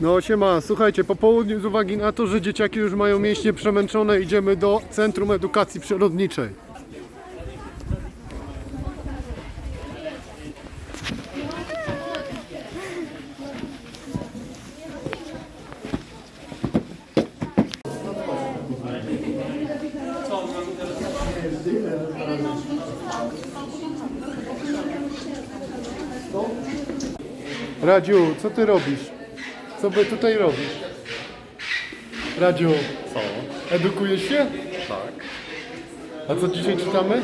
No siema, słuchajcie, po południu z uwagi na to, że dzieciaki już mają mięśnie przemęczone, idziemy do Centrum Edukacji Przyrodniczej. Radziu, co ty robisz? Co by tutaj robisz? Radziu, Co? edukujesz się? Tak. A co dzisiaj czytamy?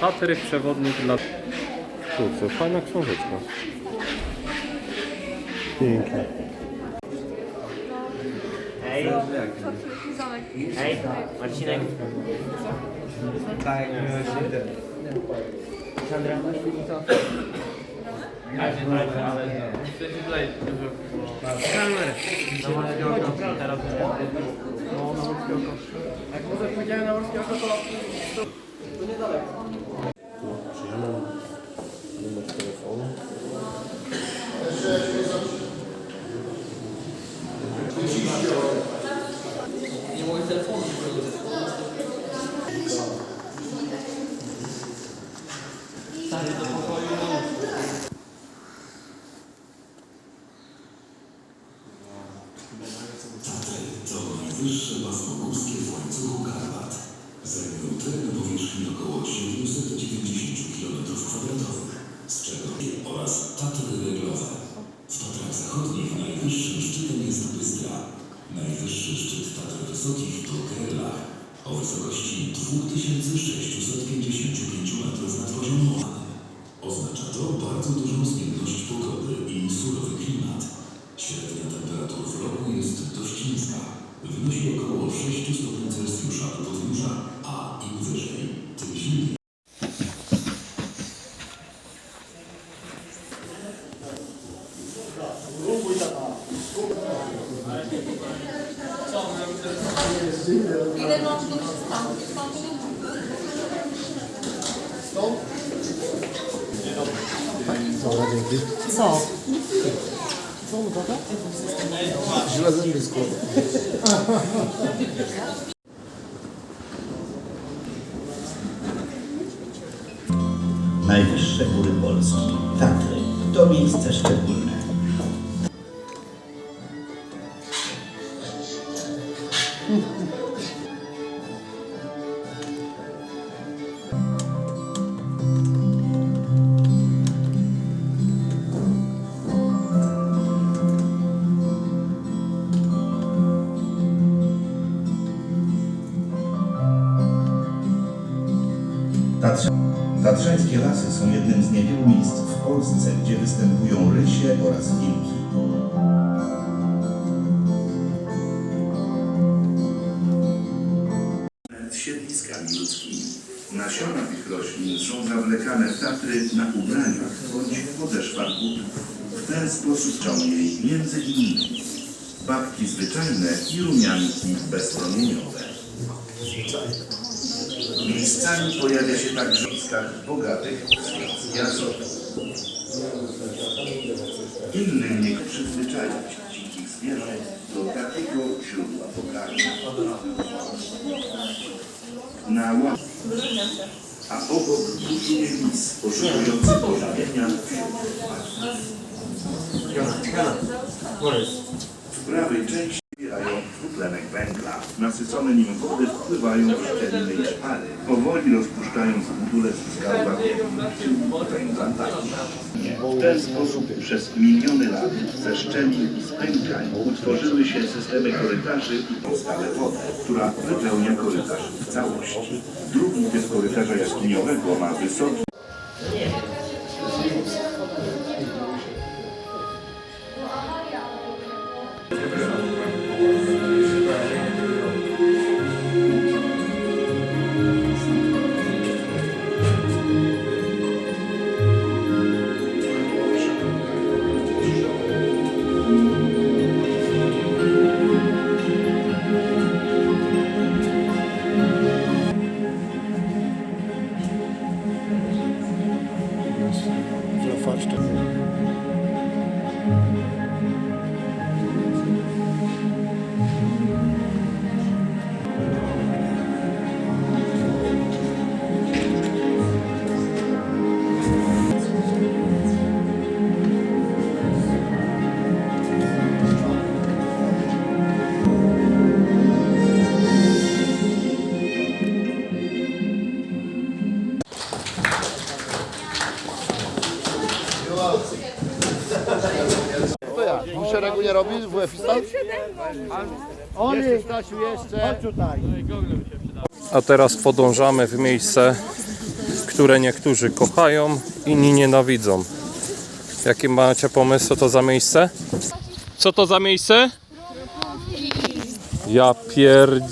Patryk przewodnik dla... Kurczę, fajna książeczka. Pięknie. Hej. Hej, Marcinek. Tak, Sandra. Jak może pójdziemy na morskie oko, to... To niedaleko. Najwyższe pasmo górskie w łańcuchu Karpat. Zajmują teren powierzchni około 790 km2, z czego oraz Tatry Reglowe. W Tatrach Zachodnich najwyższym szczytem jest Bystra. Najwyższy szczyt Tatr Wysokich to Gerlach o wysokości 2655 metrów nad poziomem. Oznacza to bardzo dużą zmienność pogody i surowy klimat. Średnia temperatur w roku jest dość niska. Wynosi około 6 stopni Celsjusza do podnóża, a im wyżej, tym zimniej. Ile mam tu stąd? Najwyższe góry Polski, Tatry, to miejsce szczególne. Tatrze- Tatrzańskie lasy są jednym z niewielu miejsc w Polsce, gdzie występują rysie oraz wilki. Siedliskami ludzkimi. Nasiona tych roślin są zawlekane w Tatry na ubraniach bądź podeszwach but. W ten sposób jej między innymi babki zwyczajne i rumianki bezpromieniowe. Miejscami pojawia się także w listach bogatych związki azotu. Innym nie przyzwyczaić dzikich zwierząt do takiego źródła pokarmu. Na łap, a obok buzuje lis poszukujący pożywienia w prawej części zawierają dwutlenek węgla. Nasycone nim wody wpływają w szczeliny i szpary, powoli rozpuszczając budulec w skałach węgla W ten sposób przez miliony lat ze szczelin i spękań utworzyły się systemy korytarzy i powstałe wodę, która wypełnia korytarz w całości. Drugi typ korytarza jaskiniowego ma wysoki first. To ja. Muszę regulnie robić WF stać? Oni, Stasiu, jeszcze. A teraz podążamy w miejsce, które niektórzy kochają, inni nienawidzą. Jakie macie pomysł, co to za miejsce? Co to za miejsce? Ja pierdzie...